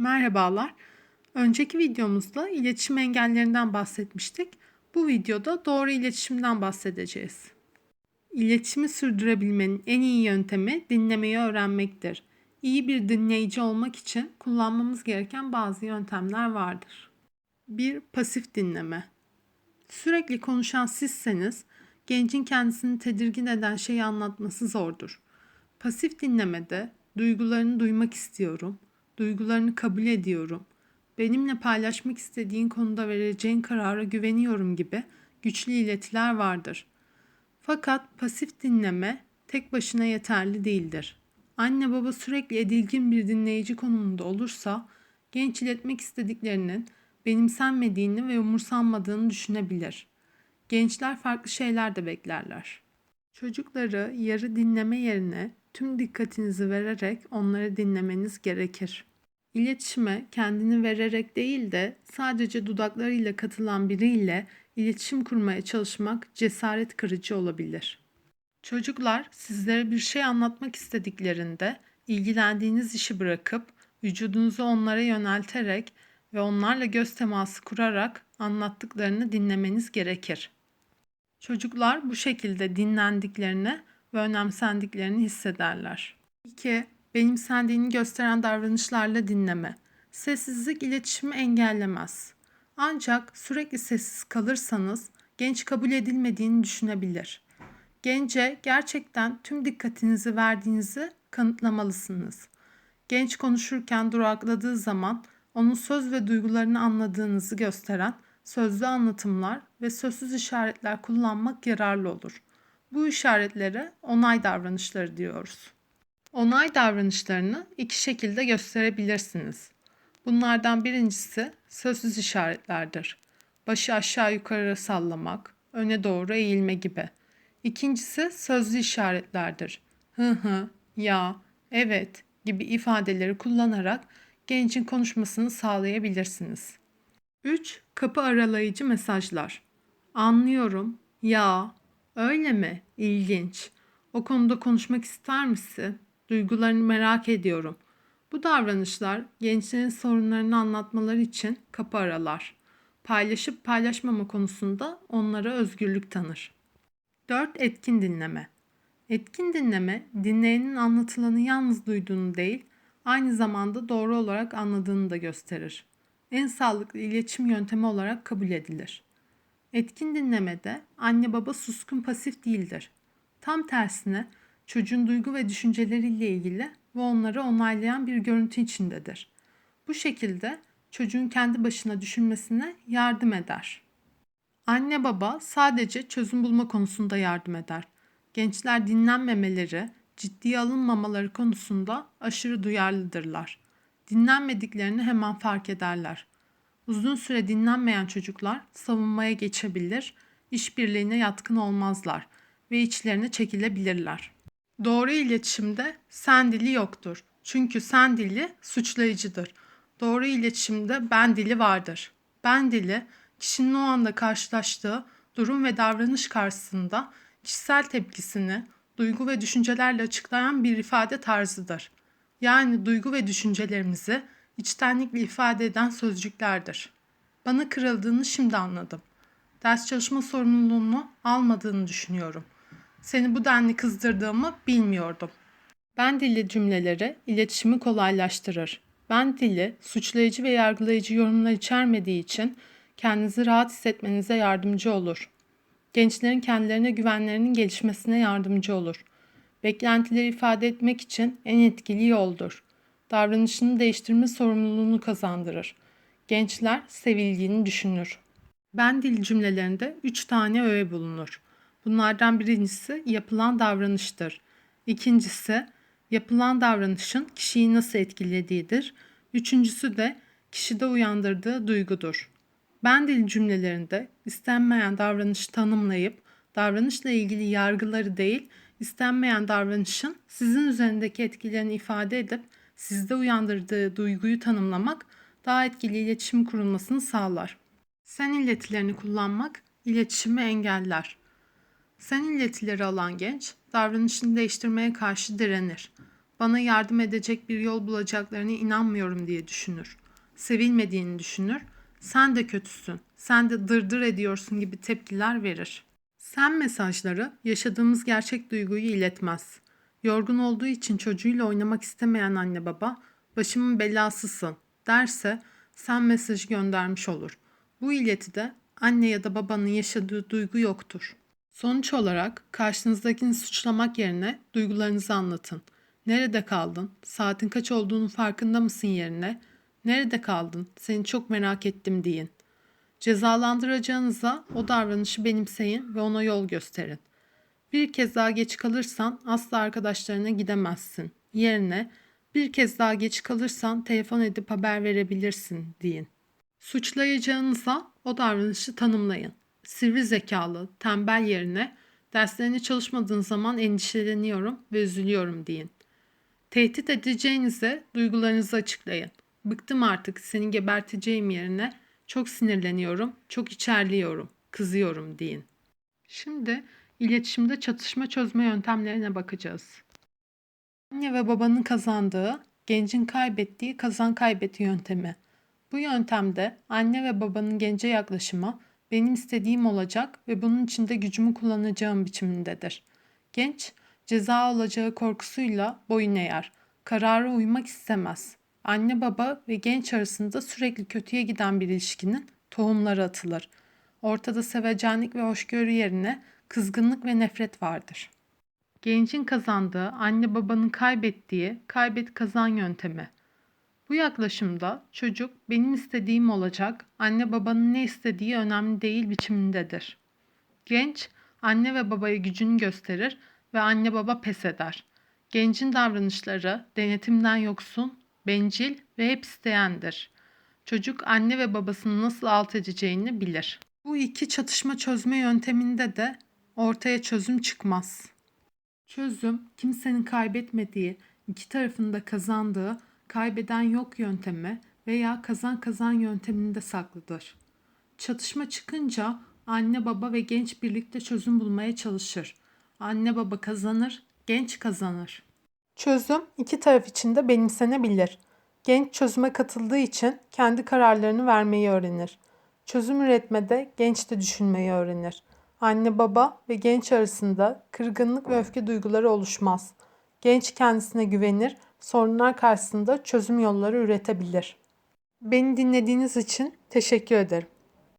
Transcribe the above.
Merhabalar. Önceki videomuzda iletişim engellerinden bahsetmiştik. Bu videoda doğru iletişimden bahsedeceğiz. İletişimi sürdürebilmenin en iyi yöntemi dinlemeyi öğrenmektir. İyi bir dinleyici olmak için kullanmamız gereken bazı yöntemler vardır. 1. Pasif dinleme. Sürekli konuşan sizseniz gencin kendisini tedirgin eden şeyi anlatması zordur. Pasif dinlemede duygularını duymak istiyorum, duygularını kabul ediyorum, benimle paylaşmak istediğin konuda vereceğin karara güveniyorum gibi güçlü iletiler vardır. Fakat pasif dinleme tek başına yeterli değildir. Anne baba sürekli edilgin bir dinleyici konumunda olursa genç iletmek istediklerinin benimsenmediğini ve umursanmadığını düşünebilir. Gençler farklı şeyler de beklerler. Çocukları yarı dinleme yerine tüm dikkatinizi vererek onları dinlemeniz gerekir. İletişime kendini vererek değil de sadece dudaklarıyla katılan biriyle iletişim kurmaya çalışmak cesaret kırıcı olabilir. Çocuklar sizlere bir şey anlatmak istediklerinde ilgilendiğiniz işi bırakıp vücudunuzu onlara yönelterek ve onlarla göz teması kurarak anlattıklarını dinlemeniz gerekir. Çocuklar bu şekilde dinlendiklerini ve önemsendiklerini hissederler. 2. Benimsendiğini gösteren davranışlarla dinleme. Sessizlik iletişimi engellemez. Ancak sürekli sessiz kalırsanız genç kabul edilmediğini düşünebilir. Gence gerçekten tüm dikkatinizi verdiğinizi kanıtlamalısınız. Genç konuşurken durakladığı zaman onun söz ve duygularını anladığınızı gösteren sözlü anlatımlar ve sözsüz işaretler kullanmak yararlı olur. Bu işaretlere onay davranışları diyoruz. Onay davranışlarını iki şekilde gösterebilirsiniz. Bunlardan birincisi sözsüz işaretlerdir. Başı aşağı yukarı sallamak, öne doğru eğilme gibi. İkincisi sözlü işaretlerdir. Hı hı, ya, evet gibi ifadeleri kullanarak gencin konuşmasını sağlayabilirsiniz. 3. Kapı aralayıcı mesajlar. Anlıyorum. Ya, öyle mi? İlginç. O konuda konuşmak ister misin? Duygularını merak ediyorum. Bu davranışlar gençlerin sorunlarını anlatmaları için kapı aralar. Paylaşıp paylaşmama konusunda onlara özgürlük tanır. 4. Etkin dinleme. Etkin dinleme, dinleyenin anlatılanı yalnız duyduğunu değil, aynı zamanda doğru olarak anladığını da gösterir. En sağlıklı iletişim yöntemi olarak kabul edilir. Etkin dinlemede anne baba suskun pasif değildir. Tam tersine çocuğun duygu ve düşünceleriyle ilgili ve onları onaylayan bir görüntü içindedir. Bu şekilde çocuğun kendi başına düşünmesine yardım eder. Anne baba sadece çözüm bulma konusunda yardım eder. Gençler dinlenmemeleri, ciddiye alınmamaları konusunda aşırı duyarlıdırlar. Dinlenmediklerini hemen fark ederler. Uzun süre dinlenmeyen çocuklar savunmaya geçebilir, işbirliğine yatkın olmazlar ve içlerine çekilebilirler. Doğru iletişimde sen dili yoktur. Çünkü sen dili suçlayıcıdır. Doğru iletişimde ben dili vardır. Ben dili kişinin o anda karşılaştığı durum ve davranış karşısında kişisel tepkisini duygu ve düşüncelerle açıklayan bir ifade tarzıdır. Yani duygu ve düşüncelerimizi içtenlikle ifade eden sözcüklerdir. Bana kırıldığını şimdi anladım. Ders çalışma sorumluluğunu almadığını düşünüyorum. Seni bu denli kızdırdığımı bilmiyordum. Ben dili cümleleri iletişimi kolaylaştırır. Ben dili suçlayıcı ve yargılayıcı yorumlar içermediği için kendinizi rahat hissetmenize yardımcı olur. Gençlerin kendilerine güvenlerinin gelişmesine yardımcı olur. Beklentileri ifade etmek için en etkili yoldur. Davranışını değiştirme sorumluluğunu kazandırır. Gençler sevildiğini düşünür. Ben dil cümlelerinde üç tane öğe bulunur. Bunlardan birincisi yapılan davranıştır. İkincisi yapılan davranışın kişiyi nasıl etkilediğidir. Üçüncüsü de kişide uyandırdığı duygudur. Ben dil cümlelerinde istenmeyen davranışı tanımlayıp davranışla ilgili yargıları değil, istenmeyen davranışın sizin üzerindeki etkilerini ifade edip sizde uyandırdığı duyguyu tanımlamak daha etkili iletişim kurulmasını sağlar. Sen iletilerini kullanmak iletişimi engeller. Sen iletileri alan genç davranışını değiştirmeye karşı direnir. bana yardım edecek bir yol bulacaklarına inanmıyorum diye düşünür. Sevilmediğini düşünür. Sen de kötüsün, sen de dırdır ediyorsun gibi tepkiler verir. Sen mesajları yaşadığımız gerçek duyguyu iletmez. Yorgun olduğu için çocuğuyla oynamak istemeyen anne baba başımın belasısın derse sen mesajı göndermiş olur. Bu iletide anne ya da babanın yaşadığı duygu yoktur. Sonuç olarak karşınızdakini suçlamak yerine duygularınızı anlatın. Nerede kaldın? Saatin kaç olduğunu farkında mısın yerine? Nerede kaldın? Seni çok merak ettim deyin. Cezalandıracağınıza o davranışı benimseyin ve ona yol gösterin. Bir kez daha geç kalırsan asla arkadaşlarına gidemezsin. Yerine bir kez daha geç kalırsan telefon edip haber verebilirsin deyin. Suçlayacağınıza o davranışı tanımlayın. Sivri zekalı, tembel yerine derslerine çalışmadığın zaman endişeleniyorum ve üzülüyorum deyin. Tehdit edeceğinize duygularınızı açıklayın. Bıktım artık seni geberteceğim yerine çok sinirleniyorum, çok içerliyorum, kızıyorum deyin. Şimdi iletişimde çatışma çözme yöntemlerine bakacağız. Anne ve babanın kazandığı, gencin kaybettiği kazan kaybet yöntemi. Bu yöntemde anne ve babanın gence yaklaşımı benim istediğim olacak ve bunun için de gücümü kullanacağım biçimindedir. Genç ceza alacağı korkusuyla boyun eğer. Karara uymak istemez. Anne baba ve genç arasında sürekli kötüye giden bir ilişkinin tohumları atılır. Ortada sevecenlik ve hoşgörü yerine kızgınlık ve nefret vardır. Gencin kazandığı, anne babanın kaybettiği kaybet kazan yöntemi. Bu yaklaşımda çocuk benim istediğim olacak, anne babanın ne istediği önemli değil biçimindedir. Genç anne ve babaya gücünü gösterir ve anne baba pes eder. Gencin davranışları denetimden yoksun, bencil ve hep isteyendir. Çocuk anne ve babasını nasıl alt edeceğini bilir. Bu iki çatışma çözme yönteminde de ortaya çözüm çıkmaz. Çözüm kimsenin kaybetmediği, iki tarafın da kazandığı kaybeden yok yöntemi veya kazan kazan yönteminde saklıdır. Çatışma çıkınca anne baba ve genç birlikte çözüm bulmaya çalışır. Anne baba kazanır, genç kazanır. Çözüm iki taraf için de benimsenebilir. Genç çözüme katıldığı için kendi kararlarını vermeyi öğrenir. Çözüm üretmede genç de düşünmeyi öğrenir. Anne baba ve genç arasında kırgınlık ve öfke duyguları oluşmaz. Genç kendisine güvenir, sorunlar karşısında çözüm yolları üretebilir. Beni dinlediğiniz için teşekkür ederim.